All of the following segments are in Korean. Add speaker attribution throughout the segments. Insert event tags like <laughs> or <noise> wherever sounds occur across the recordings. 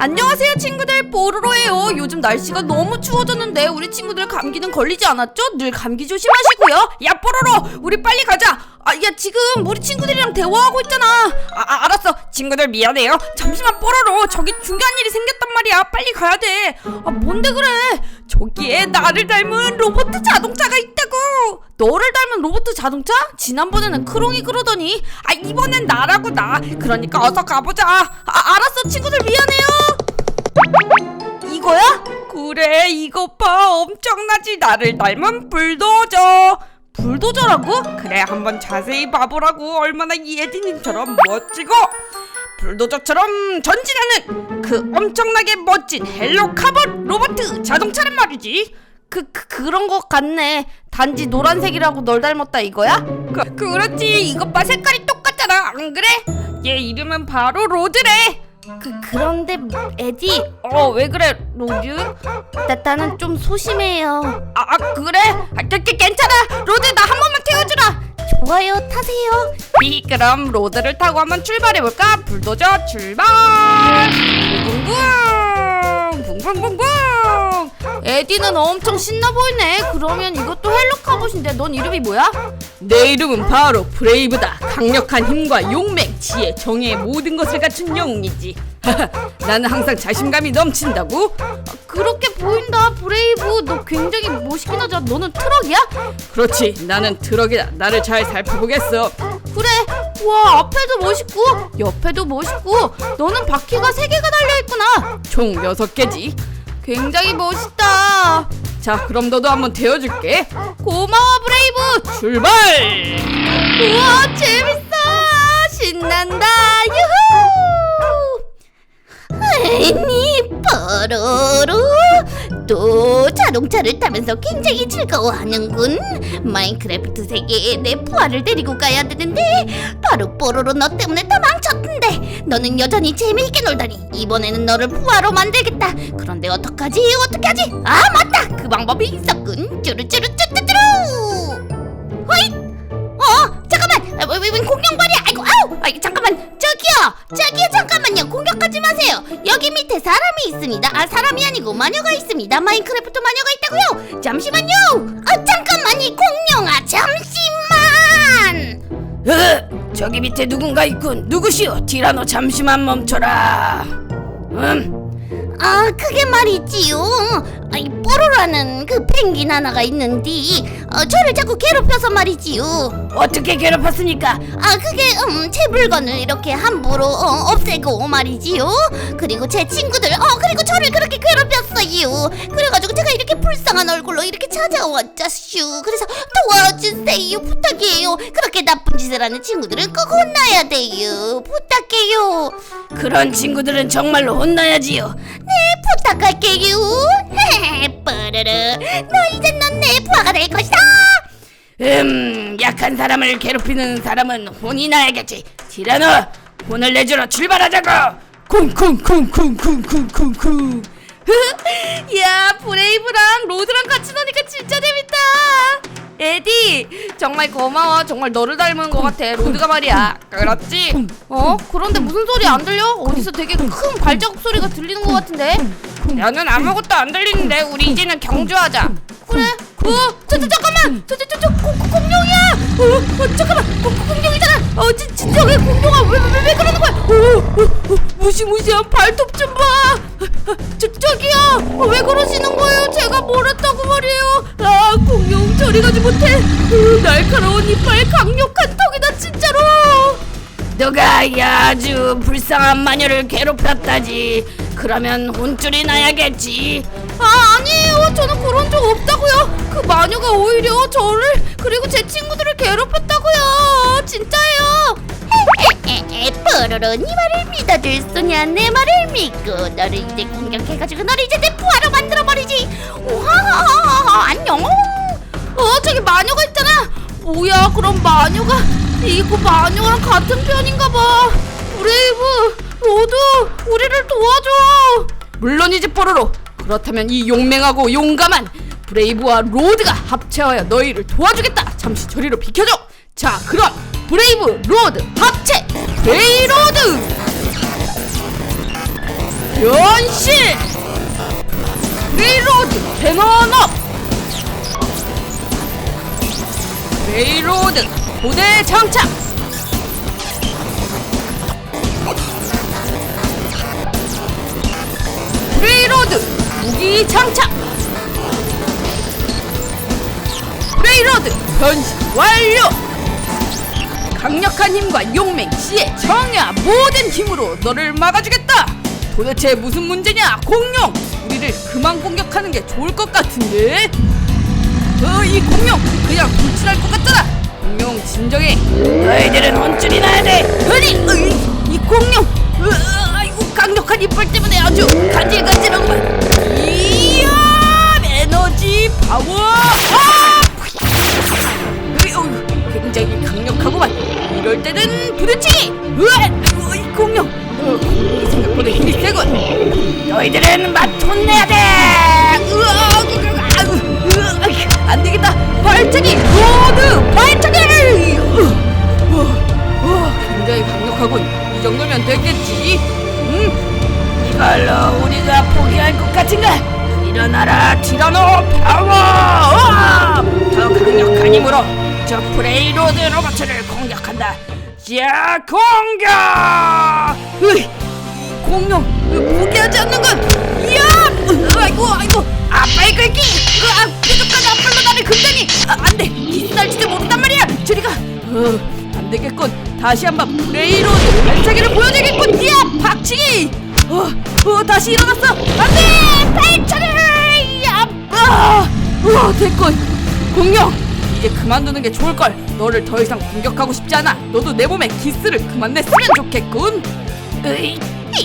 Speaker 1: 안녕하세요 친구들. 뽀로로예요. 요즘 날씨가 너무 추워졌는데 우리 친구들 감기는 걸리지 않았죠? 늘 감기 조심하시고요. 야 뽀로로 우리 빨리 가자. 아 야 지금 우리 친구들이랑 대화하고 있잖아. 아, 아, 알았어. 친구들 미안해요. 잠시만 뽀로로. 저기 중요한 일이 생겼단 말이야. 빨리 가야 돼아 뭔데 그래? 저기에 나를 닮은 로봇 자동차가 있다고. 너를 닮은 로봇 자동차? 지난번에는 크롱이 그러더니. 아 이번엔 나라고 나. 그러니까 어서 가보자. 아 알았어 친구들 미안해요 이거야? 그래 이것 봐. 엄청나지. 나를 닮은 불도저. 불도저라고? 그래 한번 자세히 봐보라고. 얼마나 예진님처럼 멋지고 불도저처럼 전진하는 그 엄청나게 멋진 헬로 카본 로버트 자동차란 말이지. 그, 그 그런 것 같네. 단지 노란색이라고 널 닮았다 이거야? 그, 그렇지. 이것 봐. 색깔이 똑같잖아. 안 그래? 얘 이름은 바로 로드래 그 그런데 에디 어 왜 그래 로즈? 나 나는 좀 소심해요. 아, 아 그래? 아, 그, 그, 괜찮아 로드 나한 번만 태워주라. 좋아요 타세요. 비 그럼 로드를 타고 한번 출발해 볼까? 불도저 출발. 붕붕붕 붕붕붕붕. 에디는 엄청 신나 보이네. 그러면 이것도 헬로 카봇인데 넌 이름이 뭐야? 내 이름은 바로 브레이브다. 강력한 힘과 용맹, 지혜, 정의의 모든 것을 갖춘 영웅이지. <laughs> 나는 항상 자신감이 넘친다고. 그렇게 보인다, 브레이브. 너 굉장히 멋있긴 하잖아. 너는 트럭이야? 그렇지. 나는 트럭이다. 나를 잘 살펴보겠어. 그래. 와, 앞에도 멋있고 옆에도 멋있고 너는 바퀴가 세 개가 달려 있구나. 총 여섯 개지. 굉장히 멋있다. 자, 그럼 너도 한번 태워줄게. 고마워, 브레이브. 출발! 우와, 재밌어! 신난다! 유후!
Speaker 2: 아니 뽀로로 또 자동차를 타면서 굉장히 즐거워하는군. 마인크래프트 세계에 내 부하를 데리고 가야 되는데 바로 뽀로로 너 때문에 다 망쳤는데 너는 여전히 재미있게 놀다니 이번에는 너를 부하로 만들겠다. 그런데 어떡하지? 어떡하지? 아 맞다! 그 방법이 있었군. 쭈루쭈루 쭈쭈쭈루! 호잇! 어? 잠깐만! 아, 공룡발이야? 아이고 아우! 아이 잠깐만 저기요! 저기요 잠깐만요. 공격하지 마세요. 여기 밑에 사람이 있습니다. 아 사람이 아니고 마녀가 있습니다. 마인크래프트 마녀가 있다고요? 잠시만요. 아 잠깐만 이 공룡아. 잠시만.
Speaker 1: 으, 저기 밑에 누군가 있군. 누구시오? 티라노 잠시만 멈춰라. 음,
Speaker 2: 아 그게 말이지요 아이 뽀로라는 그 펭귄 하나가 있는디 어, 저를 자꾸 괴롭혀서 말이지요.
Speaker 1: 어떻게 괴롭혔습니까?
Speaker 2: 아 그게 음, 제 물건을 이렇게 함부로 어, 없애고 말이지요. 그리고 제 친구들 어 그리고 저를 그렇게 괴롭혔어요. 그래가지고 제가 이렇게 불쌍한 얼굴로 이렇게 찾아왔자슈 그래서 도와주세요. 부탁이에요. 그렇게 나쁜 짓을 하는 친구들은 꼭 혼나야 돼요. 부탁해요.
Speaker 1: 그런 친구들은 정말로 혼나야지요.
Speaker 2: 네 부탁할게요 <laughs> <laughs> 뽀르르 너 이제 넌내 부하가 될 것이다
Speaker 1: 음, 약한 사람을 괴롭히는 사람은 혼이 나야겠지. 티라노, 혼을 내주러 출발하자고. 쿵쿵쿵쿵쿵쿵쿵쿵. <laughs> 야, 브레이브랑 로드랑 같이 노니까 진짜 재밌다. 에디, 정말 고마워. 정말 너를 닮은 것 같아. 로드가 말이야. 그렇지? 어? 그런데 무슨 소리 안 들려? 어디서 되게 큰 발자국 소리가 들리는 것 같은데? 나는 아무것도 안 들리는데 우리 이제는 경주하자. 그래. 어, 잠깐만. 저, 저, 저, 공룡이야. 어, 어, 잠깐만. 공, 공룡이잖아. 어, 진, 진짜 왜 공룡아? 왜, 왜, 왜 그러는 거야? 어, 어, 어, 무시무시한 발톱 좀 봐. 어, <laughs> 저, 저기요. 어, 왜 그러시는 거예요? 제가 뭘 했다고 말이에요. 아, 공룡 저리 가지 못해. 어, 날카로운 이빨, 강력한 턱이다, 진짜로. 너가 이 아주 불쌍한 마녀를 괴롭혔다지. 그러면 혼쭐이 나야겠지. 아 아니에요. 저는 그런 적 없다고요. 그 마녀가 오히려 저를 그리고 제 친구들을 괴롭혔다고요. 진짜예요.
Speaker 2: 에에에 뽀로로 네 말을 믿어줄 소냐 내 말을 믿고 너를 이제 공격해가지고 너를 이제 내 부하로 만들어버리지 우하하하하 안녕
Speaker 1: 어 저기 마녀가 있잖아. 뭐야 그럼 마녀가 이거 마녀랑 같은 편인가 봐. 브레이브 로드 우리를 도와줘. 물론이지 뽀로로. 그렇다면 이 용맹하고 용감한 브레이브와 로드가 합체하여 너희를 도와주겠다. 잠시 저리로 비켜줘. 자 그럼 브레이브 로드 합체! 브레이로드! 변신! 레이로드 캐논업 레이로드 고대 장착 무기 장착 레이로드 변신 완료 강력한 힘과 용맹, 지혜, 정야 모든 힘으로 너를 막아주겠다. 도대체 무슨 문제냐, 공룡? 우리를 그만 공격하는 게 좋을 것 같은데. 어, 이 공룡 그냥 불칠할 것 같잖아. 공룡 진정해. 너희들은 혼쭐이 나야 돼. 아니, 으이, 이 공룡. 으, 강력한 이빨 때문에 아주 간질간질한구만. 이야, 에너지 파워. 아! 어휴, 굉장히 강력하구만. 이럴 때는 부딪히기. 으아, 이 공룡. 어, 공룡이 생각보다 힘이 세군. 너희들은 맛 혼내야 돼. 으아, 아이고, 으아, 아이고, 안 되겠다. 발차기, 로드, 발차기. 으, 어, 어, 굉장히 강력하군. 이 정도면 됐겠지. 음, 이걸로 우리가 포기할 것 같은가? 일어나라, 티라노 파워! 더 강력한 힘으로 저 브레이로드 로봇을 공격한다. 자, 공격! 으이, 이 공룡 으, 포기하지 않는 건. 으, 아이고, 아이고, 아빠의! 으아, 뾰족한 앞발로 나를 금다니! 아, 안 돼! 기스날지도 모른단 말이야! 저리가! 어, 안 되겠군. 다시 한번 브레이로드 발차기를 보여주겠군. 이야, 박치기! 어, 어, 다시 일어났어. 안 돼! 발차기! 아빠! 어, 됐군. 공룡! 이제 그만두는 게 좋을 걸. 너를 더 이상 공격하고 싶지 않아. 너도 내 몸에 기스를 그만 냈으면 좋겠군.
Speaker 2: 으이,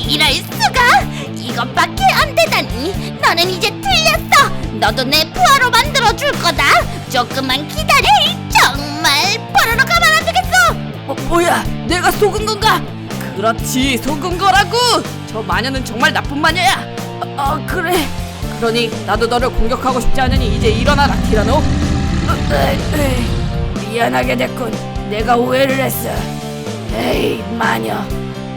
Speaker 2: 이럴 수가? 이것밖에 안 되다니. 너는 이제 틀렸어. 너도 내 부하로 만들어 줄 거다. 조금만 기다려. 정말 뽀로로 가만 안 두겠어.
Speaker 1: 어, 뭐야? 내가 속은 건가? 그렇지, 속은 거라고. 저 마녀는 정말 나쁜 마녀야. 어, 어, 그래. 그러니 나도 너를 공격하고 싶지 않으니 이제 일어나라, 티라노. 어, 에이, 에이, 미안하게 됐군. 내가 오해를 했어. 에이, 마녀.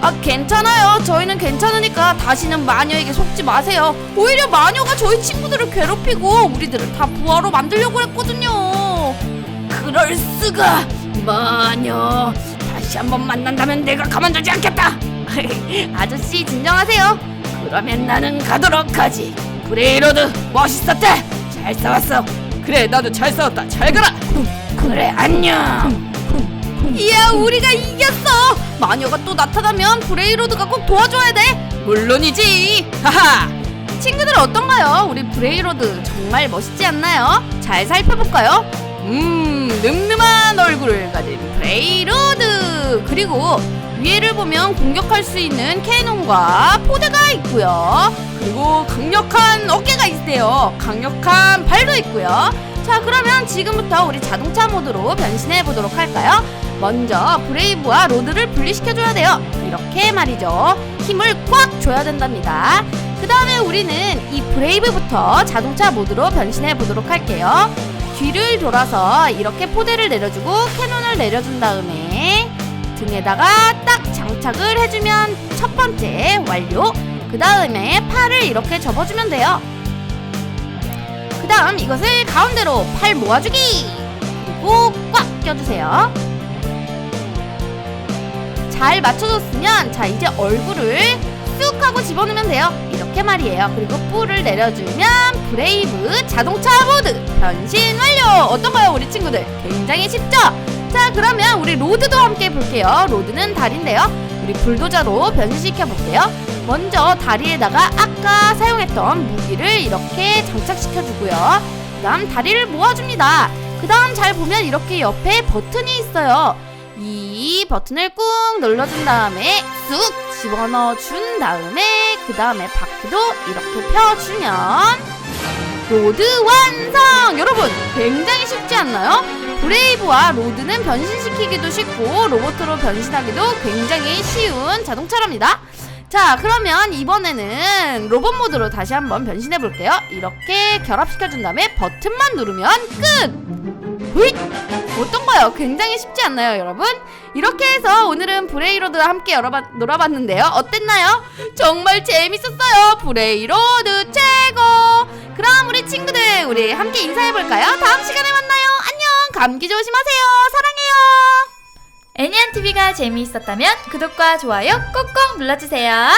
Speaker 1: 아, 괜찮아요. 저희는 괜찮으니까 다시는 마녀에게 속지 마세요. 오히려 마녀가 저희 친구들을 괴롭히고 우리들을 다 부하로 만들려고 했거든요. 그럴 수가. 마녀. 다시 한번 만난다면 내가 가만두지 않겠다. <laughs> 아저씨 진정하세요. 그러면 나는 가도록 하지. 브레이로드 멋있었다. 잘 싸웠어. 그래 나도 잘 싸웠다. 잘 가라. 그래 안녕. 이야 우리가 이겼어. 마녀가 또 나타나면 브레이로드가 꼭 도와줘야 돼. 물론이지. 하하. 친구들 어떤가요? 우리 브레이로드 정말 멋있지 않나요? 잘 살펴볼까요? 음, 늠름한 얼굴을 가진 브레이로드. 그리고 위에를 보면 공격할 수 있는 캐논과 포대가 있고요. 그리고 강력한 어깨가 있대요. 강력한 발도 있고요. 자, 그러면 지금부터 우리 자동차 모드로 변신해 보도록 할까요? 먼저 브레이브와 로드를 분리시켜줘야 돼요. 이렇게 말이죠. 힘을 꽉 줘야 된답니다. 그 다음에 우리는 이 브레이브부터 자동차 모드로 변신해 보도록 할게요. 뒤를 돌아서 이렇게 포대를 내려주고 캐논을 내려준 다음에 등에다가 딱 장착을 해주면 첫 번째 완료. 그 다음에 팔을 이렇게 접어주면 돼요. 그 다음 이것을 가운데로 팔 모아주기. 그리고 꽉 껴주세요. 잘 맞춰줬으면 자 이제 얼굴을 쑥 하고 집어넣으면 돼요 이렇게 말이에요 그리고 뿔을 내려주면 브레이브 자동차 모드 변신 완료 어떤가요 우리 친구들 굉장히 쉽죠 자 그러면 우리 로드도 함께 볼게요. 로드는 다리인데요. 우리 불도저로 변신시켜 볼게요. 먼저 다리에다가 아까 사용했던 무기를 이렇게 장착시켜 주고요. 그 다음 다리를 모아줍니다. 그 다음 잘 보면 이렇게 옆에 버튼이 있어요. 이 버튼을 꾹 눌러준 다음에 쑥 집어넣어 준 다음에 그 다음에 바퀴도 이렇게 펴주면 로드 완성! 여러분 굉장히 쉽지 않나요? 브레이브와 로드는 변신시키기도 쉽고 로봇으로 변신하기도 굉장히 쉬운 자동차랍니다. 자 그러면 이번에는 로봇 모드로 다시 한번 변신해 볼게요 이렇게 결합시켜준 다음에 버튼만 누르면 끝! 으잇! 어떤가요? 굉장히 쉽지 않나요 여러분? 이렇게 해서 오늘은 브레이로드와 함께 열어봐, 놀아봤는데요 어땠나요? 정말 재밌었어요 브레이로드 최고! 그럼 우리 친구들 우리 함께 인사해볼까요? 다음 시간에 감기 조심하세요. 사랑해요.
Speaker 3: 애니안TV가 재미있었다면 구독과 좋아요 꼭꼭 눌러주세요.